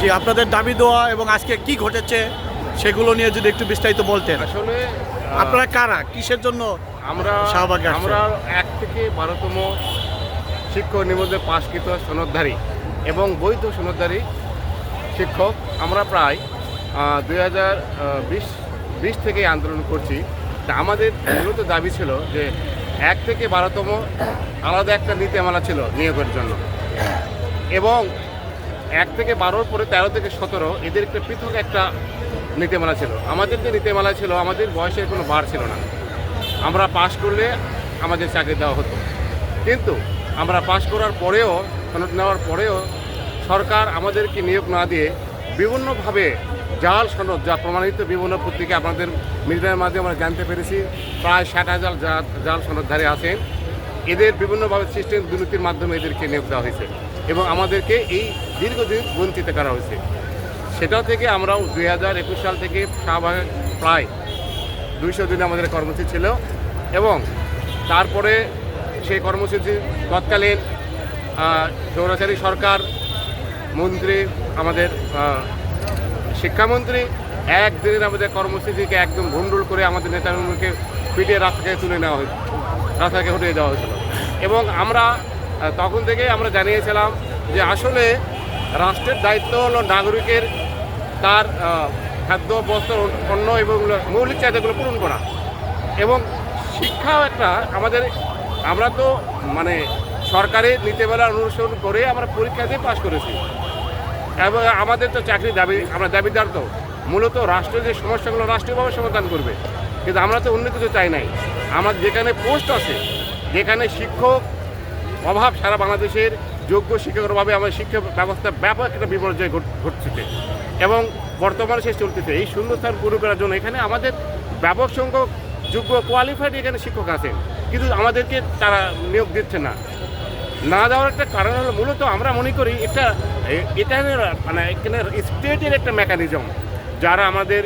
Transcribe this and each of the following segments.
যে আপনাদের দাবি দেওয়া এবং আজকে কি ঘটেছে সেগুলো নিয়ে যদি একটু বিস্তারিত বলতেন। আসলে আপনারা কারা? কিসের জন্য আমরা শাহবাগে আমরা এক থেকে বারোতম শিক্ষক নিবন্ধে পাশকৃত সনদধারী এবং বৈধ সনদধারী শিক্ষক। আমরা প্রায় দুই হাজার বিশ বিশ থেকে আন্দোলন করছি। তা আমাদের মূলত দাবি ছিল যে এক থেকে বারোতম আলাদা একটা নীতিমালা ছিল নিয়োগের জন্য। এবং এক থেকে বারোর পরে তেরো থেকে সতেরো, এদের একটা পৃথক একটা নীতিমালা ছিল। আমাদের যে নীতিমালা ছিল, আমাদের বয়সের কোনো বার ছিল না। আমরা পাশ করলে আমাদের চাকরি দেওয়া হতো। কিন্তু আমরা পাশ করার পরেও, সনদ নেওয়ার পরেও সরকার আমাদেরকে নিয়োগ না দিয়ে বিভিন্নভাবে জাল সনদ, যা প্রমাণিত বিভিন্ন পত্রিকা আপনাদের মিডিয়ার মাধ্যমে আমরা জানতে পেরেছি, প্রায় ষাট হাজার জাল সনদধারী আছেন। এদের বিভিন্নভাবে সিস্টেম দুর্নীতির মাধ্যমে এদেরকে নিয়োগ দেওয়া হয়েছে। এবং আমাদেরকে এই দীর্ঘদিন বঞ্চিত করা হয়েছে। সেটা থেকে আমরাও দুই হাজার একুশ সাল থেকে শাহবাগে প্রায় দুইশো দিন আমাদের কর্মসূচি ছিল এবং তারপরে সেই কর্মসূচি তৎকালীন স্বৈরাচারী সরকার, মন্ত্রী, আমাদের শিক্ষামন্ত্রী একদিনের আমাদের কর্মসূচিকে একদম ভণ্ডুল করে আমাদের নেতাকর্মীকে পিটিয়ে রাস্তা থেকে তুলে নেওয়া হয়েছিল রাস্তা থেকে হটিয়ে দেওয়া হয়েছিল। এবং আমরা তখন থেকে আমরা জানিয়েছিলাম যে আসলে রাষ্ট্রের দায়িত্ব হলো নাগরিকের তার খাদ্য, বস্ত্র, পণ্য এবং মৌলিক চাহিদাগুলো পূরণ করা। এবং শিক্ষাও একটা আমাদের, আমরা তো মানে সরকারের নীতিমালা অনুসরণ করে আমরা পরীক্ষা দিয়ে পাশ করেছি। এবং আমাদের তো চাকরি দাবি, আমরা দাবিদার তো। মূলত রাষ্ট্রের যে সমস্যাগুলো রাষ্ট্রীয়ভাবে সমাধান করবে। কিন্তু আমরা তো অন্য কিছু চাই নাই। আমার যেখানে পোস্ট আছে, যেখানে শিক্ষক অভাব সারা বাংলাদেশের যোগ্য শিক্ষকের অভাবে আমাদের শিক্ষা ব্যবস্থা ব্যাপক একটা বিপর্যয় ঘটছে। এবং বর্তমানে সে চলতেছে। এই শূন্যস্থান পূরণ করার জন্য এখানে আমাদের ব্যাপক সংখ্যক যোগ্য কোয়ালিফাইড এখানে শিক্ষক আছেন। কিন্তু আমাদেরকে তারা নিয়োগ দিচ্ছে না। না দেওয়ার একটা কারণ হলো মূলত আমরা মনে করি এটা এটা মানে এখানে স্টেটের একটা মেকানিজম যারা আমাদের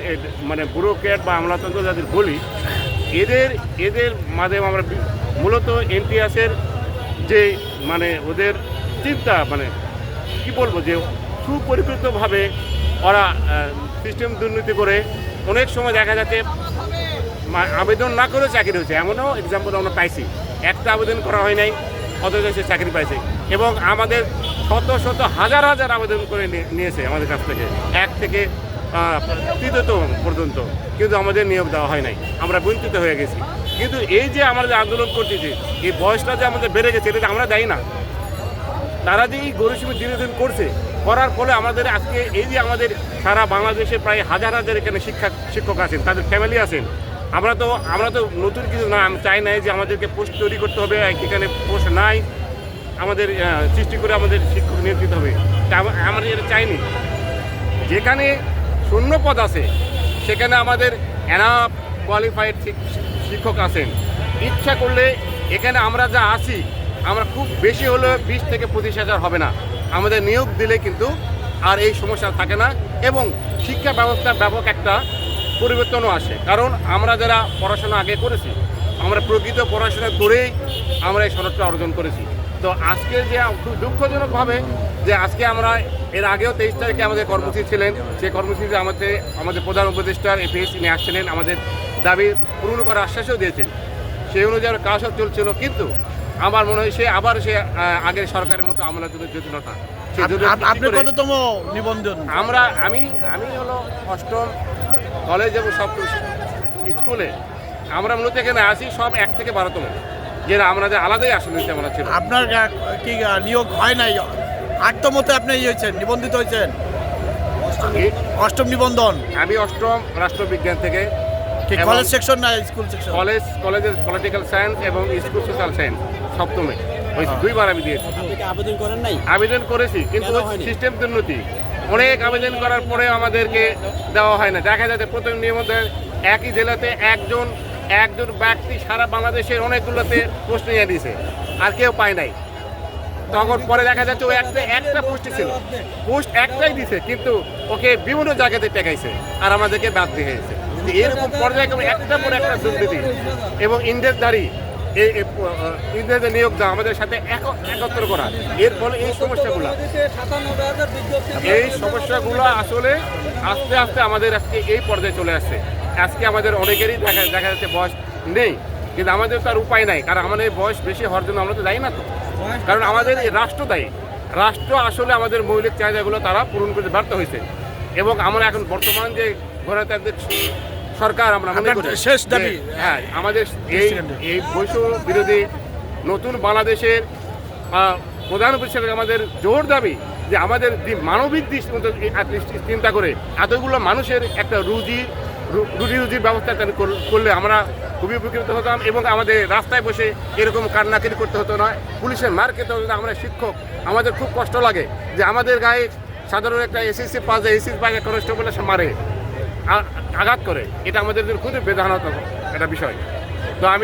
মানে ব্যুরোক্র্যাট বা আমলাতন্ত্র যাদের বলি, এদের এদের মাধ্যমে আমরা মূলত এনটিএসের যে মানে ওদের চিন্তা মানে কি বলব যে সুপরিকৃতভাবে ওরা সিস্টেম দুর্নীতি করে অনেক সময় দেখা যাচ্ছে আবেদন না করেও চাকরি হয়েছে। এমনও এক্সাম্পল আমরা পাইছি। একটা আবেদন করা হয় নাই, অথচ সে চাকরি পাইছে। এবং আমাদের শত শত, হাজার হাজার আবেদন করে নিয়ে- নিয়েছে আমাদের কাছ থেকে। এক থেকে তৃতীয়তম পর্যন্ত। কিন্তু আমাদের নিয়োগ দেওয়া হয় নাই। আমরা বঞ্চিত হয়ে গেছি। কিন্তু এই যে আমরা যে আন্দোলন করতেছি, এই বয়সটা যে আমাদের বেড়ে গেছে, এটা আমরা দেয় না। তারা যে এই গরিষ্ঠ দিনে দিন করছে, করার ফলে আমাদের আজকে এই যে আমাদের সারা বাংলাদেশে প্রায় হাজার হাজার এখানে শিক্ষা শিক্ষক আছেন, তাদের ফ্যামিলি আছেন। আমরা তো আমরা তো নতুন কিছু না, আমি চাই নাই যে আমাদেরকে পোস্ট তৈরি করতে হবে এখানে পোস্ট নাই, আমাদের সৃষ্টি করে আমাদের শিক্ষক নিয়োগ দিতে হবে। আমরা এটা চাইনি। যেখানে শূন্য পদ আছে, সেখানে আমাদের এনাফ কোয়ালিফাইড শিক্ষক আছেন। ইচ্ছা করলে এখানে আমরা যা আছি আমরা খুব বেশি হলে বিশ থেকে পঁচিশ হাজার হবে না। আমাদের নিয়োগ দিলে কিন্তু আর এই সমস্যা থাকে না এবং শিক্ষা ব্যবস্থার ব্যাপক একটা পরিবর্তনও আসে। কারণ আমরা যারা পড়াশোনা আগে করেছি, আমরা প্রকৃত পড়াশোনা করেই আমরা এই সনদটা অর্জন করেছি। তো আজকে যে খুব দুঃখজনকভাবে যে আজকে আমরা এর আগেও তেইশ তারিখে আমাদের কর্মসূচি ছিলেন, সেই কর্মসূচিতে আমাদের আমাদের প্রধান উপদেষ্টার এপিএস নিয়ে আসছিলেন, আমাদের দাবি পূরণ করার আশ্বাসও দিয়েছেন। সেই অনুযায়ী কাজও চলছিল কিন্তু আমার মনে হয় সে আবার সে আগের সরকারের মতো আপ- আপনি কততম নিবন্ধন? আমরা আমি আমি হলো অষ্টম কলেজ এবং সপ্তম স্কুলে আমরা মূলত এখানে আসি সব এক থেকে বারোতম। যে আমরা যে আলাদাই আসলে নিতে আমরা ছিল আপনার কি নিয়োগ হয় নাই? আটতমতে আপনি ইয়ে হয়েছেন নিবন্ধিত হয়েছেন? অষ্টম নিবন্ধন। আমি অষ্টম রাষ্ট্রবিজ্ঞান থেকে কলেজ সেকশন না স্কুল সেকশন কলেজ কলেজের পলিটিক্যাল সায়েন্স এবং স্কুল সোশ্যাল সায়েন্স সপ্তমে। ওই দুইবার আমি দিয়েছি। আপনি কি আবেদন করেন নাই? আবেদন করেছি কিন্তু? সিস্টেম দুর্নীতি। অনেক আবেদন করার পরে আমাদেরকে দেওয়া হয় না। দেখা যাচ্ছে প্রথম নিয়মতে একই জেলাতে একজন একজন ব্যক্তি সারা বাংলাদেশের অনেকগুলোতে পোস্ট নিয়ে দিয়েছে। আর কেউ পায় নাই। তখন পরে দেখা যাচ্ছে ও একটা একটা পোস্টই ছিল। পোস্ট একটাই দিছে কিন্তু ওকে বিভিন্ন জায়গাতে টেকাইছে আর আমাদেরকে বাদ দিয়ে হয়েছে এরকম পর্যায়ক্রমে একটা পর একটা দুর্নীতি এবং ইন্ডেক্সধারী এই এই, আহ, নিয়োগ দেওয়া আমাদের সাথে এক- একত্র করা। এর ফলে এই সমস্যাগুলো। এই সমস্যাগুলো আসলে আস্তে আস্তে আমাদের আজকে এই পর্যায়ে চলে আসছে। আজকে আমাদের অনেকেরই দেখা দেখা যাচ্ছে বয়স নেই কিন্তু আমাদের তো আর উপায় নাই কারণ আমাদের বয়স বেশি হওয়ার জন্য আমরা তো দায়ী না তো। কারণ আমাদের রাষ্ট্র দায়ী। রাষ্ট্র আসলে আমাদের মৌলিক চাহিদাগুলো তারা পূরণ করতে ব্যর্থ হয়েছে। এবং আমরা এখন বর্তমান যে গণতান্ত্রিক সরকার আমরা মনে করি। শেষ দাবি। হ্যাঁ আমাদের এই এই বৈশ্ব বিরোধী নতুন বাংলাদেশের প্রধান হিসেবে আমাদের জোর দাবি যে আমাদের যে মানবিক দৃষ্টিকোণ দৃষ্টি- চিন্তা করে এতগুলো মানুষের একটা রুজি রুজি রুজির ব্যবস্থা করলে আমরা খুবই উপকৃত হতাম এবং আমাদের রাস্তায় বসে এরকম কান্নাকাটি করতে হতো না। পুলিশের মার খেতে হতো না। আমরা শিক্ষক আমাদের খুব কষ্ট লাগে যে আমাদের গায়ে সাধারণ একটা SSC pass SSC pass constable এসে মারে। আঘাত করে। এটা আমাদের খুবই বেদনাত্মক একটা বিষয়। তো আমি